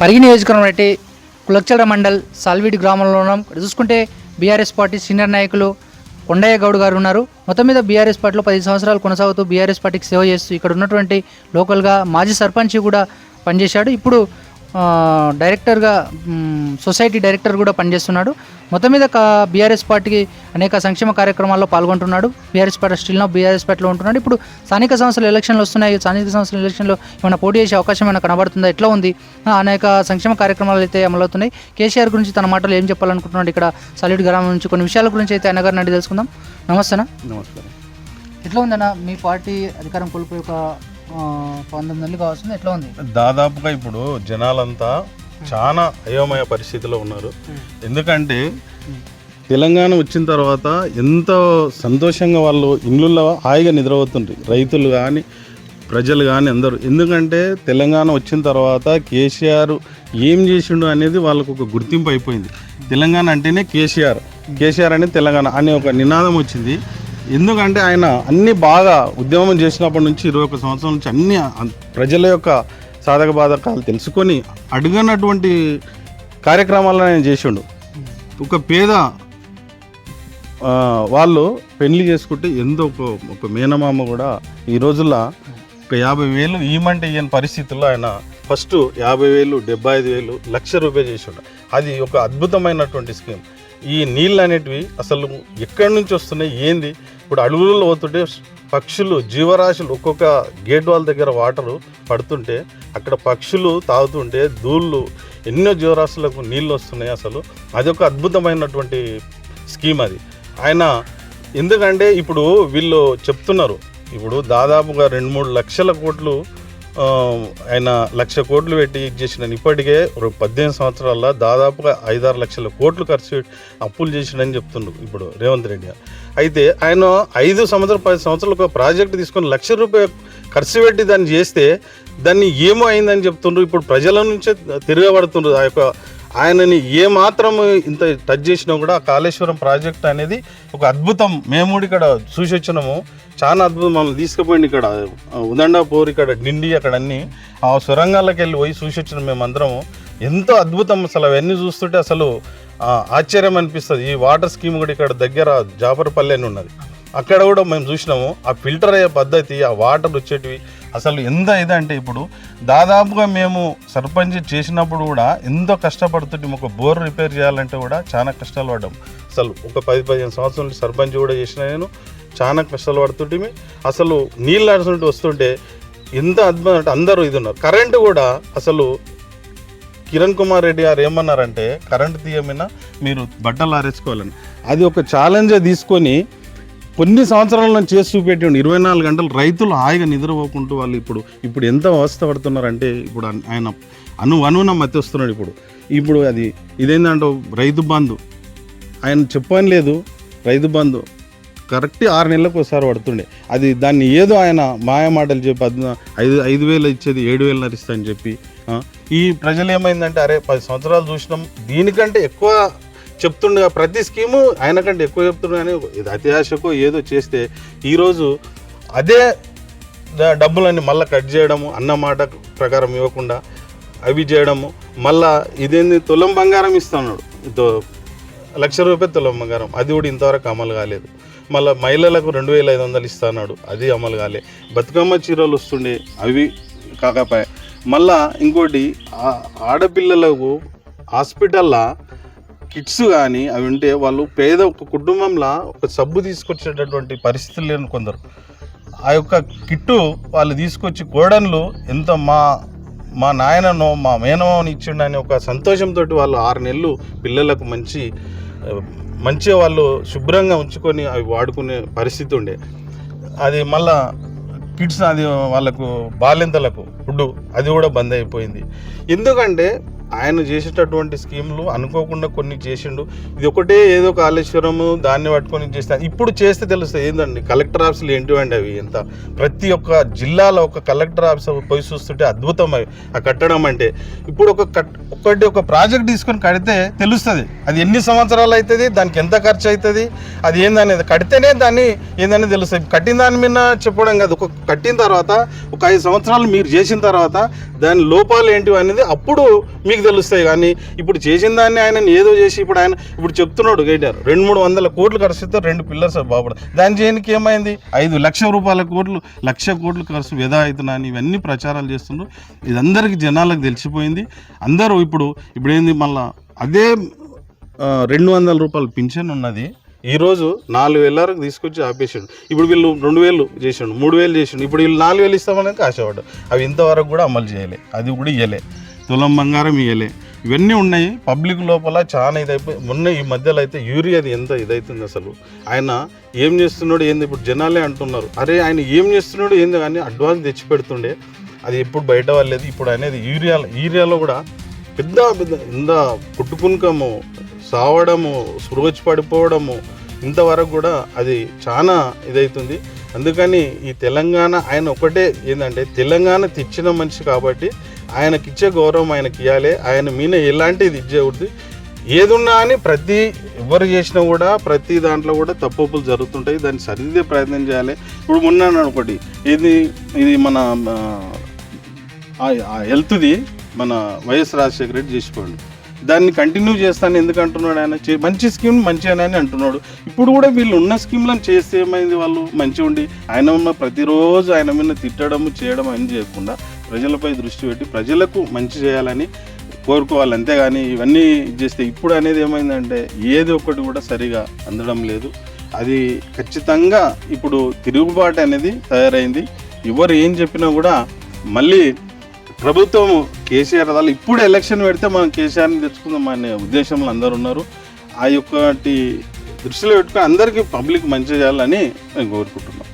పరిగి నియోజకవర్గం అంటే కులక్చల మండల్ సాల్వీడి గ్రామంలో ఉన్నాం. చూసుకుంటే బీఆర్ఎస్ పార్టీ సీనియర్ నాయకులు కొండయ్య గౌడ్ గారు ఉన్నారు. మొత్తం మీద బీఆర్ఎస్ పార్టీలో పది సంవత్సరాలు కొనసాగుతూ బీఆర్ఎస్ పార్టీకి సేవ చేస్తూ ఇక్కడ ఉన్నటువంటి లోకల్గా మాజీ సర్పంచ్ కూడా పనిచేశాడు. ఇప్పుడు డైరెక్టర్గా సొసైటీ డైరెక్టర్ కూడా పనిచేస్తున్నాడు. మొత్తం మీద బీఆర్ఎస్ పార్టీకి అనేక సంక్షేమ కార్యక్రమాల్లో పాల్గొంటున్నాడు. BRS party still now BRS పార్టీలో ఉంటున్నాడు. ఇప్పుడు స్థానిక సంస్థల ఎలక్షన్లు వస్తున్నాయి. స్థానిక సంస్థల ఎలక్షన్లో ఏమైనా పోటీ చేసే అవకాశం ఏమైనా కనబడుతుందా? ఎట్లా ఉంది? అనేక సంక్షేమ కార్యక్రమాలు అయితే అమలవుతున్నాయి. కేసీఆర్ గురించి తన మాటలు ఏం చెప్పాలనుకుంటున్నాడు? ఇక్కడ సాలిడ్ గ్రామం నుంచి కొన్ని విషయాల గురించి అయితే అన్నగారిని అడిగి తెలుసుకుందాం. నమస్తేనా నమస్కారం. ఎట్లా ఉందన్న మీ పార్టీ అధికారం కోల్పోయి ఒక పంతొమ్మిది నెలలు కావాల్సింది ఎట్లా ఉంది? దాదాపుగా ఇప్పుడు జనాలంతా చాలా అయోమయ పరిస్థితిలో ఉన్నారు. ఎందుకంటే తెలంగాణ వచ్చిన తర్వాత ఎంతో సంతోషంగా వాళ్ళు ఇళ్ళల్లో హాయిగా నిద్రపోతుండ్రు. రైతులు కానీ ప్రజలు కానీ అందరూ. ఎందుకంటే తెలంగాణ వచ్చిన తర్వాత కేసీఆర్ ఏం చేసిండు అనేది వాళ్ళకు ఒక గుర్తింపు అయిపోయింది. తెలంగాణ అంటేనే కేసీఆర్. కేసీఆర్ అనేది తెలంగాణ అనే ఒక నినాదం వచ్చింది. ఎందుకంటే ఆయన అన్ని బాగా ఉద్యమం చేసినప్పటి నుంచి ఇరవై ఒక సంవత్సరం నుంచి అన్ని ప్రజల యొక్క సాధక బాధకాలు తెలుసుకొని అడుగునటువంటి కార్యక్రమాలను ఆయన చేసిండు. ఒక పేద వాళ్ళు పెళ్ళి చేసుకుంటే ఎంతో ఒక ఒక మేనమామ కూడా ఈ రోజుల్లో ఒక యాభై వేలు ఈమంటే ఈయన పరిస్థితుల్లో ఆయన ఫస్ట్ యాభై వేలు డెబ్బై ఐదు వేలు లక్ష రూపాయలు చేసి చేసిండు. అది ఒక అద్భుతమైనటువంటి స్కీమ్. ఈ నీళ్ళు అనేటివి అసలు ఎక్కడి నుంచి వస్తున్నాయి ఏంది? ఇప్పుడు అడవులలో పోతుంటే పక్షులు జీవరాశులు ఒక్కొక్క గేట్ వాల్ దగ్గర వాటరు పడుతుంటే అక్కడ పక్షులు తాగుతుంటే దూళ్ళు ఎన్నో జీవరాశులకు నీళ్ళు వస్తున్నాయి అసలు. అది ఒక అద్భుతమైనటువంటి స్కీమ్ అది. ఆయన ఎందుకంటే ఇప్పుడు వీళ్ళు చెప్తున్నారు ఇప్పుడు దాదాపుగా రెండు మూడు లక్షల కోట్లు ఆయన లక్ష కోట్లు పెట్టి చేసినాను చేసిన ఇప్పటికే ఒక పద్దెనిమిది సంవత్సరాల్లో దాదాపుగా ఐదారు లక్షల కోట్లు ఖర్చు పెట్టి అప్పులు చేసిండని చెప్తుండ్రు ఇప్పుడు రేవంత్ రెడ్డి గారు. అయితే ఆయన ఐదు సంవత్సరాలు పది సంవత్సరాలు ఒక ప్రాజెక్ట్ తీసుకొని లక్ష రూపాయలు ఖర్చు పెట్టి దాన్ని చేస్తే దాన్ని ఏమో అయిందని చెప్తుండ్రు. ఇప్పుడు ప్రజల నుంచే తిరగబడుతుండ్రు ఆ యొక్క ఆయనని ఏ మాత్రం ఇంత టచ్ చేసినా కూడా ఆ కాళేశ్వరం ప్రాజెక్ట్ అనేది ఒక అద్భుతం. మేము కూడా ఇక్కడ చూసి వచ్చినాము. చాలా అద్భుతం. మమ్మల్ని తీసుకుపోయింది ఇక్కడ ఉదండాపూర్ ఇక్కడ నిండి అక్కడ అన్ని. ఆ సొరంగాలకు వెళ్ళి పోయి చూసి వచ్చినాం మేమందరము. ఎంతో అద్భుతం అసలు. అవన్నీ చూస్తుంటే అసలు ఆశ్చర్యం అనిపిస్తుంది. ఈ వాటర్ స్కీమ్ కూడా ఇక్కడ దగ్గర జాఫర్పల్లి అని ఉన్నది. అక్కడ కూడా మేము చూసినాము. ఆ ఫిల్టర్ అయ్యే పద్ధతి ఆ వాటర్ వచ్చేటివి అసలు ఎంత ఇదంటే ఇప్పుడు దాదాపుగా మేము సర్పంచ్ చేసినప్పుడు కూడా ఎంతో కష్టపడుతుంటే ఒక బోర్ రిపేర్ చేయాలంటే కూడా చాలా కష్టాలు పడ్డాం. అసలు ఒక పది పదిహేను సంవత్సరాలు సర్పంచ్ కూడా చేసిన నేను చాలా కష్టాలు పడుతుంటే అసలు నీళ్ళు ఆడుతుంటే వస్తుంటే ఎంత అద్భుతం అంటే అందరూ ఇది ఉన్నారు. కరెంటు కూడా అసలు కిరణ్ కుమార్ రెడ్డి గారు ఏమన్నారంటే కరెంట్ తీయమైనా మీరు బట్టలు ఆరేసుకోవాలని. అది ఒక ఛాలెంజ్ తీసుకొని కొన్ని సంవత్సరాల నుంచి చేసి చూపెట్టండి ఇరవై నాలుగు గంటలు రైతులు హాయిగా నిద్రపోకుంటూ వాళ్ళు ఇప్పుడు ఇప్పుడు ఎంత అవస్థ పడుతున్నారంటే ఇప్పుడు ఆయన అను అనున మతి వస్తున్నాడు ఇప్పుడు. ఇప్పుడు అది ఇదేంటంటే రైతు బంధు. ఆయన చెప్పని లేదు రైతు బంధు. కరెక్ట్ ఆరు నెలలకు ఒకసారి పడుతుండే. అది దాన్ని ఏదో ఆయన మాయ మాటలు చెప్పి అద్న- ఐదు ఐదు వేలు ఇచ్చేది ఏడు వేలు నరిస్తా అని చెప్పి ఈ ప్రజలు ఏమైందంటే అరే పది సంవత్సరాలు చూసినాం దీనికంటే ఎక్కువ చెప్తుండగా ప్రతి స్కీము ఆయన కంటే ఎక్కువ చెప్తుండే ఇది అత్యాశకు ఏదో చేస్తే ఈరోజు అదే డబ్బులన్నీ మళ్ళీ కట్ చేయడము అన్నమాట ప్రకారం ఇవ్వకుండా అవి చేయడము. మళ్ళా ఇదేంది తులం బంగారం ఇస్తున్నాడు. లక్ష రూపాయలు తులం బంగారం. అది కూడా ఇంతవరకు అమలు కాలేదు. మళ్ళీ మహిళలకు రెండు వేల ఐదు వందలు ఇస్తున్నాడు. అది అమలు కాలే. బతుకమ్మ చీరలు వస్తుండే అవి కాకపోయా. మళ్ళా ఇంకోటి ఆడపిల్లలకు హాస్పిటల్లో కిట్స్ కానీ అవి ఉంటే వాళ్ళు పేద ఒక కుటుంబంలో ఒక సబ్బు తీసుకొచ్చేటటువంటి పరిస్థితులు లేని కొందరు. ఆ యొక్క కిట్టు వాళ్ళు తీసుకొచ్చి కోడన్లు ఎంత మా మా నాయనను మా మేనమామని ఇచ్చిండు అనే ఒక సంతోషంతో వాళ్ళు ఆరు నెలలు పిల్లలకు మంచి మంచిగా వాళ్ళు శుభ్రంగా ఉంచుకొని అవి వాడుకునే పరిస్థితి ఉండే. అది మళ్ళా కిడ్స్ అది వాళ్ళకు బాలింతలకు ఫుడ్ అది కూడా బంద్ అయిపోయింది. ఎందుకంటే ఆయన చేసేటటువంటి స్కీములు అనుకోకుండా కొన్ని చేసిండు. ఇది ఒకటే ఏదో కాళేశ్వరము దాన్ని పట్టుకొని చేస్తాను ఇప్పుడు చేస్తే తెలుస్తుంది. ఏందండి? కలెక్టర్ ఆఫీసులు ఏంటివండి అవి? ఎంత? ప్రతి ఒక్క జిల్లాలో ఒక కలెక్టర్ ఆఫీస్ పోయి చూస్తుంటే అద్భుతం అవి. ఆ కట్టడం అంటే. ఇప్పుడు ఒక కట్ ఒకటి ఒక ప్రాజెక్ట్ తీసుకొని కడితే తెలుస్తుంది. అది ఎన్ని సంవత్సరాలు అవుతుంది దానికి ఎంత ఖర్చు అవుతుంది అది ఏందనేది? కడితేనే దాన్ని ఏందనేది తెలుస్తుంది. కట్టిన దాని మీద చెప్పడం కాదు. ఒక కట్టిన తర్వాత ఒక ఐదు సంవత్సరాలు మీరు చేసిన తర్వాత దాని లోపాలు ఏంటివి అనేది అప్పుడు మీకు తెలుస్తాయి కానీ ఇప్పుడు చేసిన దాన్ని ఆయన ఏదో చేసి ఇప్పుడు ఆయన ఇప్పుడు చెప్తున్నాడు గైడర్ రెండు మూడు వందల కోట్లు ఖర్చుతో రెండు పిల్లర్స్ బాబు దాని చేయడానికి ఏమైంది? ఐదు లక్ష రూపాయల కోట్లు లక్ష కోట్లు ఖర్చు వ్యధా అవుతున్నాయని ఇవన్నీ ప్రచారాలు చేస్తుండ్రు. అందరికీ జనాలకు తెలిసిపోయింది. అందరూ ఇప్పుడు ఇప్పుడు ఏంది అదే రెండు వందల రూపాయల పింఛన్ ఉన్నది. ఈరోజు నాలుగు వేల వరకు తీసుకొచ్చి ఆపేసాడు. ఇప్పుడు వీళ్ళు రెండు వేలు చేసిండు మూడు వేలు చేసిండు. ఇప్పుడు వీళ్ళు నాలుగు వేలు ఇస్తామని ఆశపడ్డాడు అవి ఇంతవరకు కూడా అమలు చేయలే. అది కూడా ఇయ్యలే. తులం బంగారం ఇయ్యలే. ఇవన్నీ ఉన్నాయి. పబ్లిక్ లోపల చాలా ఇదైపోయి మొన్న ఈ మధ్యలో అయితే యూరియాది ఎంత ఇదైతుంది అసలు? ఆయన ఏం చేస్తున్నాడు ఏంది? ఇప్పుడు జనాలే అంటున్నారు. అరే ఆయన ఏం చేస్తున్నాడు ఏంది? కానీ అడ్వాన్స్ తెచ్చి పెడుతుండే. అది ఎప్పుడు బయట వాళ్ళేది? ఇప్పుడు అనేది యూరియా యూరియాలో కూడా పెద్ద పెద్ద ఇంత పుట్టుకునుకము సావడము సురువచ్చి పడిపోవడము ఇంతవరకు కూడా అది చాలా ఇదైతుంది. అందుకని ఈ తెలంగాణ ఆయన ఒకటే ఏంటంటే తెలంగాణ తెచ్చిన మనిషి కాబట్టి ఆయనకిచ్చే గౌరవం ఆయనకి ఇవ్వాలి ఆయన మీద ఎలాంటిది ఇచ్చేకూడదు ఏదున్నా అని ప్రతి ఎవరు చేసినా కూడా ప్రతి దాంట్లో కూడా తప్పులు జరుగుతుంటాయి. దాన్ని సరిదిద్దే ప్రయత్నం చేయాలి. ఇప్పుడు మొన్న అనుకోండి ఒకటి ఇది ఇది మన హెల్త్ది మన వైఎస్ రాజశేఖర రెడ్డి చేసిపోయాడు. దాన్ని కంటిన్యూ చేస్తాను ఎందుకు అంటున్నాడు ఆయన? చే- మంచి స్కీమ్ మంచిగానే అని అంటున్నాడు. ఇప్పుడు కూడా వీళ్ళు ఉన్న స్కీమ్లను చేస్తే ఏమైంది వాళ్ళు? మంచిగా ఉండి ఆయన ఉన్న ప్రతిరోజు ఆయన మీద తిట్టడం చేయడం అని చేయకుండా ప్రజలపై దృష్టి పెట్టి ప్రజలకు మంచి చేయాలని కోరుకోవాలి. అంతేగాని ఇవన్నీ చేస్తే ఇప్పుడు అనేది ఏమైందంటే ఏది ఒక్కటి కూడా సరిగా అందడం లేదు. అది ఖచ్చితంగా ఇప్పుడు తిరుగుబాటు అనేది తయారైంది. ఎవరు ఏం చెప్పినా కూడా మళ్ళీ ప్రభుత్వం కేసీఆర్ వాళ్ళు ఇప్పుడు ఎలక్షన్ పెడితే మనం కేసీఆర్ని తెచ్చుకుందాం అనే ఉద్దేశంలో అందరు ఉన్నారు. ఆ యొక్కటి దృష్టిలో పెట్టుకుని అందరికీ పబ్లిక్ మంచి చేయాలని నేను కోరుకుంటున్నాను.